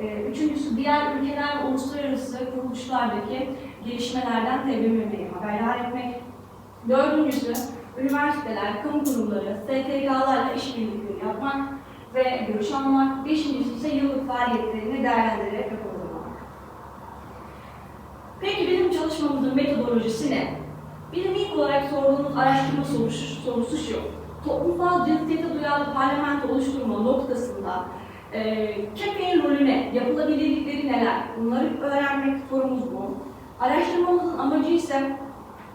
E, üçüncüsü diğer ülkeler ve uluslararası kuruluşlardaki gelişmelerden TBMM'yi haberdar etmek. Dördüncüsü üniversiteler, kamu kurumları, STK'larla işbirlikleri yapmak ve görüş almak. Beşincisi ise yıllık faaliyetlerini değerlendirerek raporlamak. Peki bizim çalışmamızın metodolojisi ne? Bizim ilk olarak sorduğumuz araştırma sorusu, sorusu şu. Toplumsal cinsiyete duyarlı parlamento oluşturma noktasında e, KEP'in rolü ne? Yapılabilirlikleri neler? Bunları öğrenmek sorumuz bu. Araştırmamızın amacı ise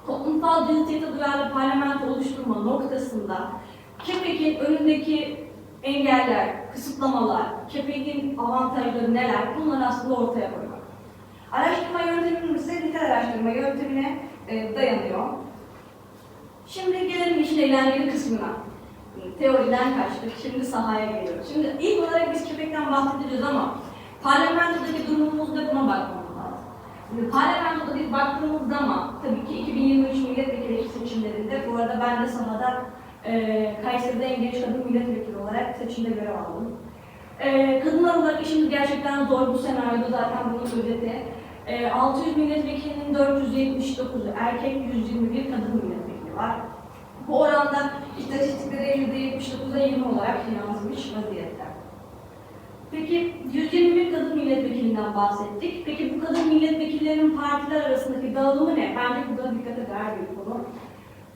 toplumsal cinsiyete duyarlı parlamento oluşturma noktasında KEPEK'in önündeki engeller, kısıtlamalar, KEPEK'in avantajları neler? Bunları aslında ortaya koymak. Araştırma yöntemimiz ise nitel araştırma yöntemine e, dayanıyor. Şimdi gelelim işin eğlenceli kısmına. Teoriden kaçtık, şimdi sahaya geliyoruz. Şimdi ilk olarak biz köpekten bahsedeceğiz ama parlamentodaki durumumuzda buna bakmamız lazım. Şimdi parlamentoda biz baktığımız zaman, tabii ki 2023 milletvekili seçimlerinde, bu arada ben de sahada e, Kayseri'de en genç kadın milletvekili olarak seçimde görev aldım. E, kadınlar olarak işimiz gerçekten zor bu senaryoda zaten bunun özeti. E, 600 milletvekilinin 479'u erkek, 121 kadın milletvekili var. Bu oranda istatistiklere %79'a 20 olarak yansımış vaziyette. Peki 121 kadın milletvekilinden bahsettik. Peki bu kadın milletvekillerinin partiler arasındaki dağılımı ne? Bence bu da dikkate değer bir konu.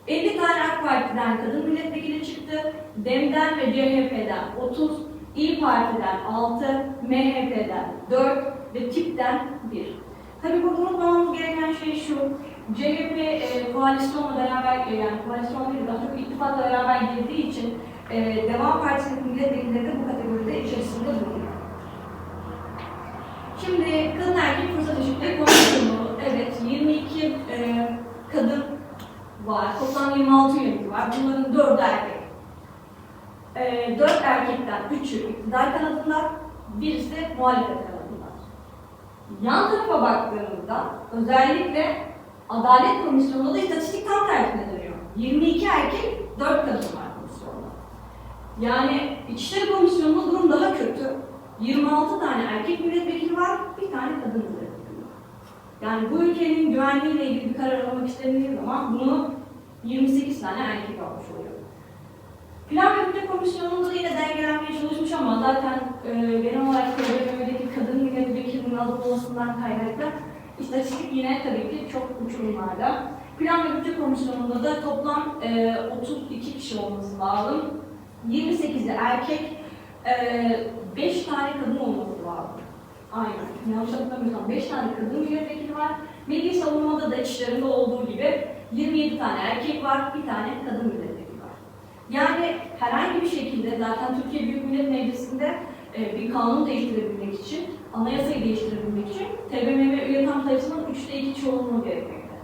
50 tane AK Parti'den kadın milletvekili çıktı. DEM'den ve CHP'den 30, İyi Parti'den 6, MHP'den 4 ve TİP'ten 1. Tabii burada unutmamamız gereken şey şu, CHP e, koalisyonla beraber, e, yani koalisyon değil, daha çok ittifakla beraber girdiği için e, Devam Partisi'nin milletvekilleri de bu kategoride içerisinde bulunuyor. Şimdi kadın erkek fırsat eşitliği komisyonu, evet 22 e, kadın var, toplam 26 yönetici var, bunların 4'ü erkek. E, 4 erkekten 3'ü iktidar kanadında, birisi muhalefet kanadında. Yan tarafa baktığımızda özellikle Adalet Komisyonu'nda da istatistik tam tersine dönüyor. 22 erkek, 4 kadın var komisyonda. Yani İçişleri Komisyonu'nda durum daha kötü. 26 tane erkek milletvekili var, bir tane kadın var. Yani bu ülkenin güvenliğiyle ilgili bir karar almak istendiği zaman bunu 28 tane erkek almış oluyor. Plan ve Bütçe Komisyonu'nda da yine dengelenmeye çalışmış ama zaten e, genel olarak TBMM'deki kadın milletvekilinin az olmasından kaynaklı istatistik yine tabii ki çok uçurumlarda. Plan ve Bütçe Komisyonu'nda da toplam e, 32 kişi olması lazım. 28'i erkek, e, 5 tane kadın olması lazım. Aynen. Yanlış hatırlamıyorsam 5 tane kadın milletvekili var. Milli savunmada da içlerinde olduğu gibi 27 tane erkek var, bir tane kadın milletvekili var. Yani herhangi bir şekilde zaten Türkiye Büyük Millet Meclisi'nde e, bir kanun değiştirebilmek için, anayasayı değiştirebilmek için TBMM üye tam sayısının 3'te 2 çoğunluğu gerekmekte.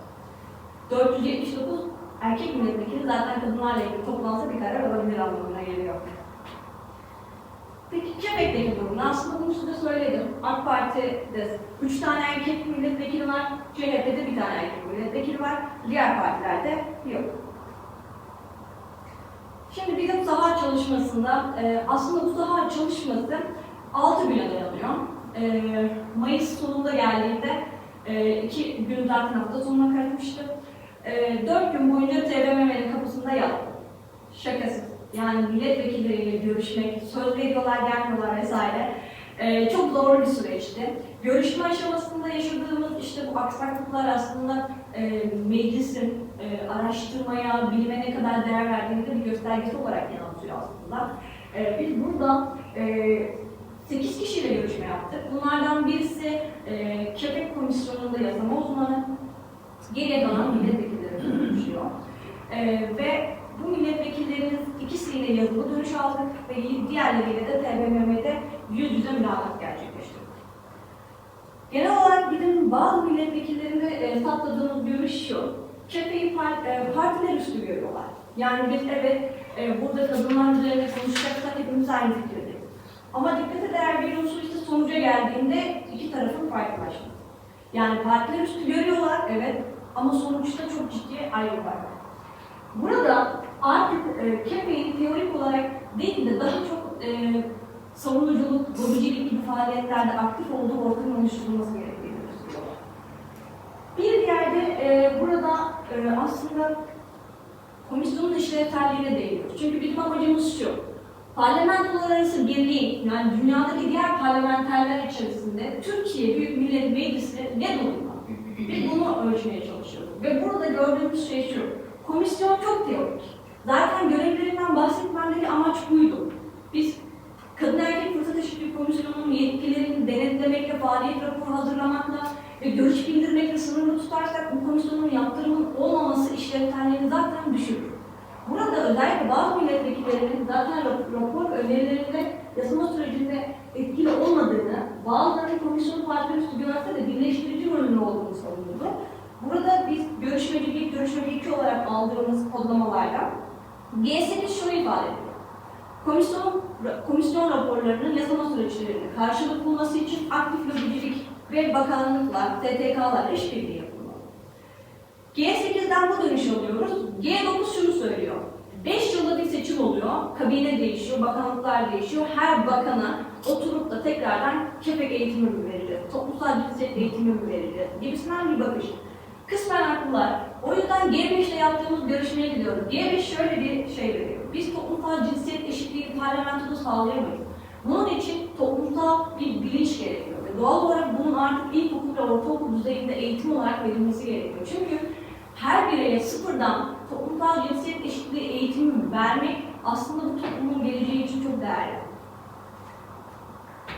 479 erkek milletvekili zaten kadınlarla ilgili toplansa bir karar alabilir anlamına geliyor. Peki Quebec'teki durum? Aslında bunu size söyledim. AK Parti'de 3 tane erkek milletvekili var, CHP'de bir tane erkek milletvekili var, diğer partilerde yok. Şimdi bizim saha çalışmasında, e, aslında bu saha çalışması 6 güne dayanıyor. E, Mayıs sonunda geldiğinde e, iki gün zaten hafta sonuna karışmıştı. E, 4 gün boyunca TBMM'nin kapısında yattım. Şakasız. Yani milletvekilleriyle görüşmek, söz veriyorlar, gelmiyorlar vesaire. Ee, çok zor bir süreçti. Görüşme aşamasında yaşadığımız işte bu aksaklıklar aslında e, meclisin e, araştırmaya, bilime ne kadar değer verdiğini de bir göstergesi olarak yansıyor aslında. E, biz burada e, 8 kişiyle görüşme yaptık. Bunlardan birisi e, Köpek Komisyonu'nda yazama uzmanı, geriye kalan milletvekilleri görüşüyor. E, ve bu milletvekillerimiz ikisiyle yazılı dönüş aldık ve diğerleriyle de TBMM'de yüz yüze mülakat gerçekleştirdik. Genel olarak bizim bazı milletvekillerinde e, saptadığımız görüş şu, cepheyi part, e, partiler üstü görüyorlar. Yani biz evet e, burada kadınlar üzerine konuşacaksak hepimiz aynı fikirdeyiz. Ama dikkate değer bir unsur işte sonuca geldiğinde iki tarafın farklılaşması. Yani partiler üstü görüyorlar evet ama sonuçta çok ciddi ayrılıklar var. Burada artık e, KEPE'yi teorik olarak değil de daha çok e, savunuculuk, lobicilik gibi faaliyetlerde aktif olduğu ortamın oluşturulması gerektiğini gösteriyor. Bir diğerde e, burada e, aslında komisyonun işlevselliğine değiniyor. Çünkü bizim amacımız şu, parlamentolar arası birliği, yani dünyadaki diğer parlamenterler içerisinde Türkiye Büyük Millet Meclisi ne durumda? Biz bunu ölçmeye çalışıyoruz. Ve burada gördüğümüz şey şu, komisyon çok teorik. Zaten görevlerinden bahsetmemdeki amaç buydu. Biz Kadın Erkek Fırsat Eşitliği Komisyonu'nun yetkilerini denetlemekle, faaliyet raporu hazırlamakla ve görüş bildirmekle sınırlı tutarsak bu komisyonun yaptırımın olmaması işlevselliğini zaten düşürür. Burada özellikle bazı milletvekillerinin zaten rap- rapor önerilerinde yasama sürecinde etkili olmadığını, bazılarının komisyonu parti üstü görse de birleştirici rolünün olduğunu savunuldu. Burada biz görüşmeci bir, görüşmeci iki olarak aldığımız kodlamalarla G8 şunu ifade ediyor. Komisyon, komisyon raporlarının yasama süreçlerinde karşılık bulması için aktif lobicilik ve bakanlıkla, STK'larla işbirliği. G8'den bu dönüş alıyoruz. G9 şunu söylüyor. 5 yılda bir seçim oluyor, kabine değişiyor, bakanlıklar değişiyor. Her bakana oturup da tekrardan kefek eğitimi mi vereceğiz, toplumsal cinsiyet eğitimi mi vereceğiz gibisinden bir bakış. Kısmen haklılar. O yüzden G5 ile yaptığımız görüşmeye gidiyoruz. G5 şöyle bir şey veriyor. Biz toplumsal cinsiyet eşitliği parlamentoda sağlayamayız. Bunun için toplumsal bir bilinç gerekiyor. Ve doğal olarak bunun artık ilkokul ve ortaokul düzeyinde eğitim olarak verilmesi gerekiyor. Çünkü her bireye sıfırdan toplumsal cinsiyet eşitliği eğitimi vermek aslında bu toplumun geleceği için çok değerli.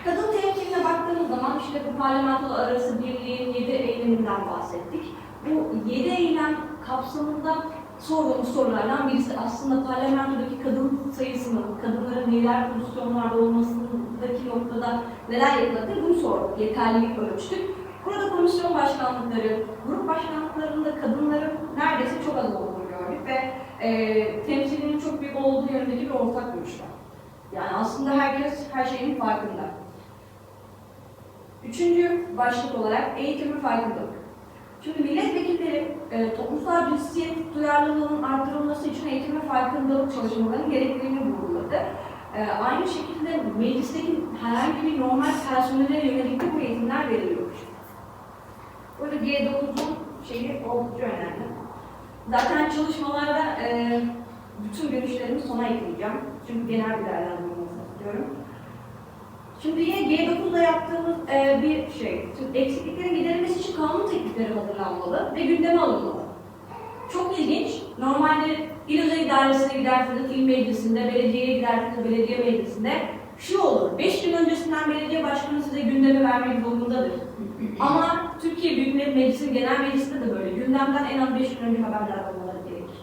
Kadın temsiline baktığımız zaman işte bu parlamento arası birliğin yedi eyleminden bahsettik. Bu yedi eylem kapsamında sorduğumuz sorulardan birisi aslında parlamentodaki kadın sayısının, kadınların neler pozisyonlarda olmasındaki noktada neler yapılabilir bunu sorduk, yeterlilik ölçtük. Burada komisyon başkanlıkları, grup başkanlıklarında kadınların neredeyse çok az olduğunu gördük ve e, temsilinin çok büyük olduğu yönündeki bir ortak görüş var. Yani aslında herkes her şeyin farkında. Üçüncü başlık olarak eğitim ve farkındalık. Şimdi milletvekilleri e, toplumsal cinsiyet duyarlılığının arttırılması için eğitim ve farkındalık çalışmalarının gerekliliğini vurguladı. E, aynı şekilde meclisteki herhangi bir normal personele yönelik bu eğitimler veriliyormuş. Burada G9'un şeyi oldukça önemli. Zaten çalışmalarda e, bütün görüşlerimi sona ekleyeceğim. Çünkü genel bir değerlendirme olmasını istiyorum. Şimdi yine G9'da yaptığımız e, bir şey, eksikliklerin giderilmesi için kanun teklifleri hazırlanmalı ve gündeme alınmalı. Çok ilginç, normalde il özel idaresine gidersiniz, il meclisinde, belediyeye gidersiniz, belediye meclisinde şu olur, 5 gün öncesinden belediye başkanı size gündemi vermek zorundadır. Ama Türkiye Büyük Millet Meclisi'nin genel meclisinde de böyle, gündemden en az 5 gün önce haberdar olmaları gerekir.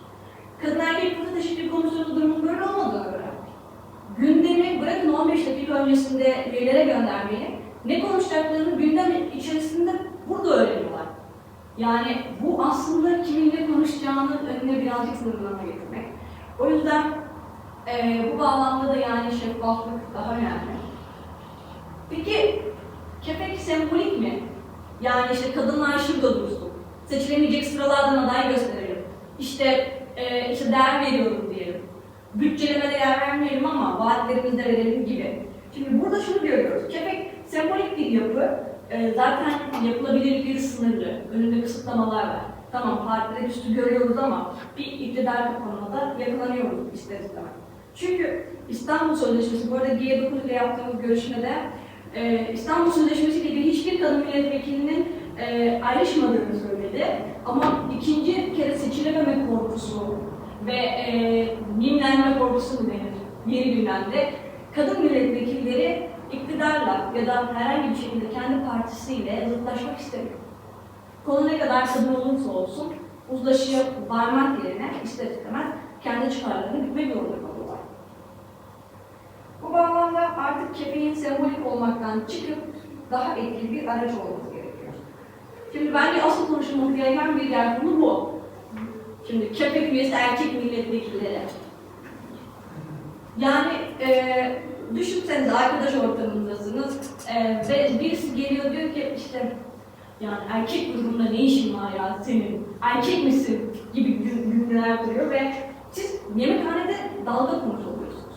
Kadın erkek fırsat eşitliği komisyonu durumunun böyle olmadığını öğrendik gündemi bırakın 15 dakika öncesinde üyelere göndermeyi, ne konuşacaklarını gündem içerisinde burada öğreniyorlar. Yani bu aslında kiminle konuşacağının önüne birazcık sınırlama getirmek. O yüzden eee, bu bağlamda da yani şeffaflık daha önemli. Peki kefek sembolik mi? Yani işte kadınlar şurada dursun, seçilemeyecek sıralardan aday gösterelim, işte, eee, işte değer veriyorum diyelim bütçelemede yer vermeyelim ama vaatlerimizde verelim gibi. Şimdi burada şunu görüyoruz. Kefek sembolik bir yapı. Ee, zaten yapılabilirliği sınırlı. Önünde kısıtlamalar var. Tamam partiler üstü görüyoruz ama bir iktidar kapanmada yakalanıyoruz ister istemez. Çünkü İstanbul Sözleşmesi, bu arada G9 ile yaptığımız görüşmede e, İstanbul Sözleşmesi ile ilgili hiçbir kadın milletvekilinin e, ayrışmadığını söyledi. Ama ikinci kere seçilememe korkusu, ve e, mimlenme korkusu mu denir yeni gündemde. Kadın milletvekilleri iktidarla ya da herhangi bir şekilde kendi partisiyle zıtlaşmak istemiyor. Konu ne kadar kadın olursa olsun uzlaşıya varmak yerine ister istemez kendi çıkarlarını gütmek zorunda kalıyorlar. Bu bağlamda kepeğin sembolik olmaktan çıkıp daha etkili bir araç olması gerekiyor. Şimdi bence asıl konuşulması gereken bir yer konu bu. Şimdi köpek üyesi erkek milletvekilleri. Yani e, düşünsenize arkadaş ortamındasınız e, ve birisi geliyor diyor ki işte yani erkek grubunda ne işin var ya senin, erkek misin gibi cümleler kuruyor ve siz yemekhanede dalga konusu oluyorsunuz.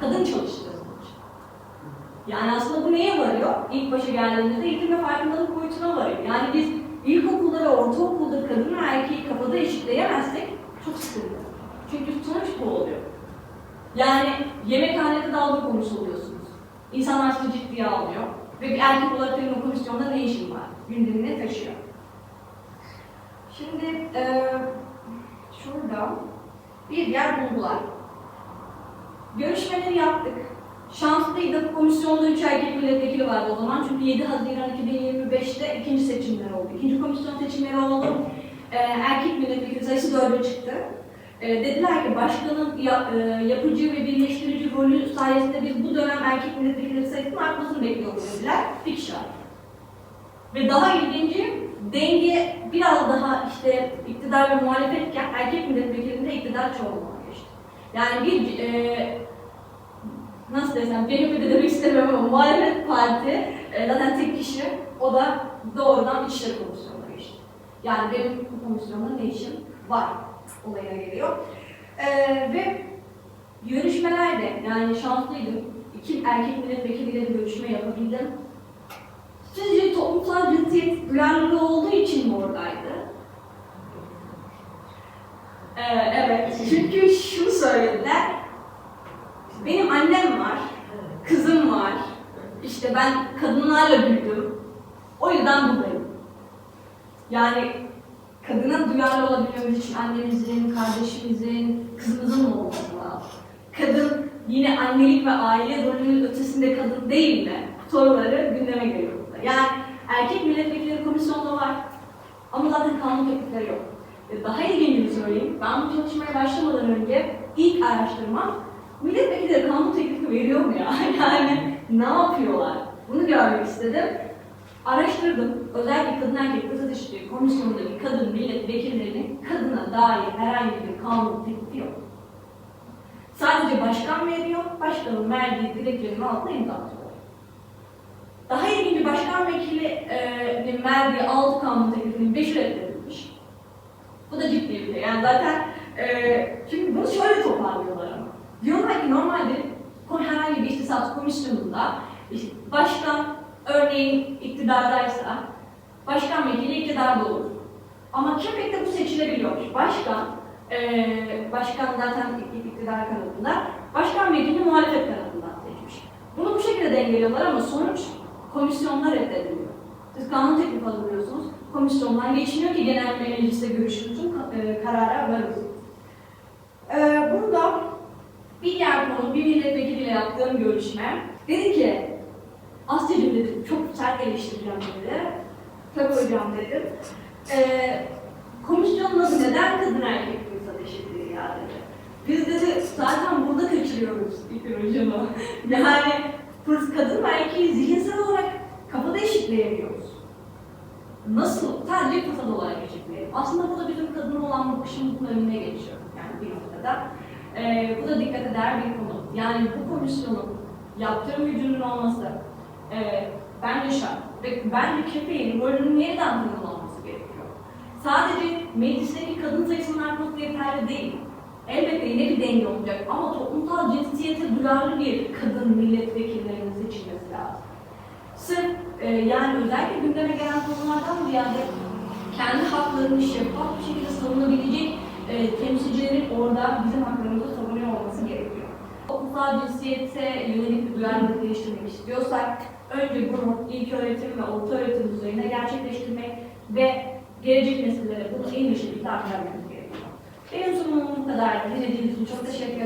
Kadın için. Yani aslında bu neye varıyor? İlk başa geldiğimizde eğitim ve farkındalık boyutuna varıyor. Yani biz ilkokulda ve ortaokulda kadın ve erkeği kafada eşitleyemezsek çok sıkıntı. Çünkü sonuç bu oluyor. Yani yemekhanede dalga konusu oluyorsunuz. İnsanlar sizi ciddiye almıyor. Ve bir erkek olarak benim o komisyonda ne işim var? Gündemine taşıyor. Şimdi eee şurada bir yer buldular. Görüşmeleri yaptık. Şanslıydı. Komisyonda 3 erkek milletvekili vardı o zaman. Çünkü 7 Haziran 2025'te ikinci seçimler oldu. İkinci komisyon seçimleri oldu. Ee, erkek milletvekili sayısı 4'e çıktı. Ee, dediler ki başkanın ya- e, yapıcı ve birleştirici rolü sayesinde biz bu dönem erkek milletvekili sayısının artmasını bekliyoruz dediler. Bir kişi. Ve daha ilginci denge biraz daha işte iktidar ve muhalefetken erkek milletvekilinde iktidar çoğunluğa geçti. Yani bir e, nasıl desem CHP de demek istemiyorum ama muhalefet parti e, zaten tek kişi o da doğrudan İçişleri Komisyonu'na geçti. Yani benim bu komisyonda ne işim var olayına geliyor. E, ve görüşmelerde yani şanslıydım. İki erkek milletvekiliyle de görüşme yapabildim. Sizce toplumsal cinsiyet duyarlılığı olduğu için mi oradaydı? Ee, evet, çünkü şunu söylediler. Benim annem var, kızım var. İşte ben kadınlarla büyüdüm. O yüzden buradayım. Yani kadına duyarlı olabilmemiz için annemizin, kardeşimizin, kızımızın mı olması? Kadın yine annelik ve aile rolünün ötesinde kadın değil mi? Soruları gündeme geliyor burada. Yani erkek milletvekilleri komisyonda var. Ama zaten kanun teklifleri yok. Daha ilginçini söyleyeyim. Ben bu çalışmaya başlamadan önce ilk araştırma milletvekilleri kanun teklifi veriyor mu ya? Yani ne yapıyorlar? Bunu görmek istedim. Araştırdım. Özellikle kadın erkek eşitliği komisyonundaki kadın milletvekillerinin kadına dair herhangi bir kanun teklifi yok. Sadece başkan veriyor, başkanın verdiği dilekçenin altına imza atıyor. Daha ilginci başkan vekilinin verdiği altı kanun teklifinin beşi reddedilmiş. Bu da ciddi bir şey. Yani zaten e, çünkü bunu şöyle toparlıyorlar ama. Diyorlar ki normalde herhangi bir ihtisas komisyonunda başkan örneğin iktidardaysa başkan vekili iktidarda olur. Ama Kepek'te bu seçilebiliyormuş. Başkan, e, başkan zaten ik- iktidar kanadında, başkan vekili muhalefet kanadından seçmiş. Bunu bu şekilde dengeliyorlar ama sonuç komisyonlar reddediliyor. Siz kanun teklif alıyorsunuz, komisyonlar geçiniyor ki genel mecliste görüşülsün, e, karara varılsın. E, burada bir yer konu, bir milletvekiliyle yaptığım görüşme, dedi ki, Asya'cığım dedim, çok sert eleştireceğim dedi. Tabii hocam dedim. E, komisyonun adı neden kadın erkek fırsat eşitliği ya dedi. Biz dedi zaten burada kaçırıyoruz İlker hocamı. Yani fırs kadın ve erkeği zihinsel olarak kafada eşitleyemiyoruz. Nasıl? Sadece fırsat olarak eşitleyelim. Aslında bu da bizim kadına olan bakışımızın önüne geçiyor. Yani bir noktada. Ee, bu da dikkat eder bir konu. Yani bu komisyonun yaptırım gücünün olması e, bence şart. Ve bence kepeğin rolünün yeniden tanımlanması gerekiyor. Sadece meclisteki kadın sayısının artması yeterli değil. Elbette yine bir denge olacak ama toplumsal cinsiyete duyarlı bir kadın milletvekillerinin seçilmesi lazım. Sırf e, yani özellikle gündeme gelen konulardan ziyade kendi haklarını şeffaf bir şekilde savunabilecek e, temsilcilerin orada bizim haklarımızı savunuyor olması gerekiyor. Toplumsal cinsiyete yönelik bir duyarlılık geliştirmek istiyorsak önce bunu ilk öğretim ve orta öğretim düzeyinde gerçekleştirmek ve gelecek nesillere bunu en iyi şekilde aktarmamız gerekiyor. Benim sunumum bu kadar. Dinlediğiniz için çok teşekkür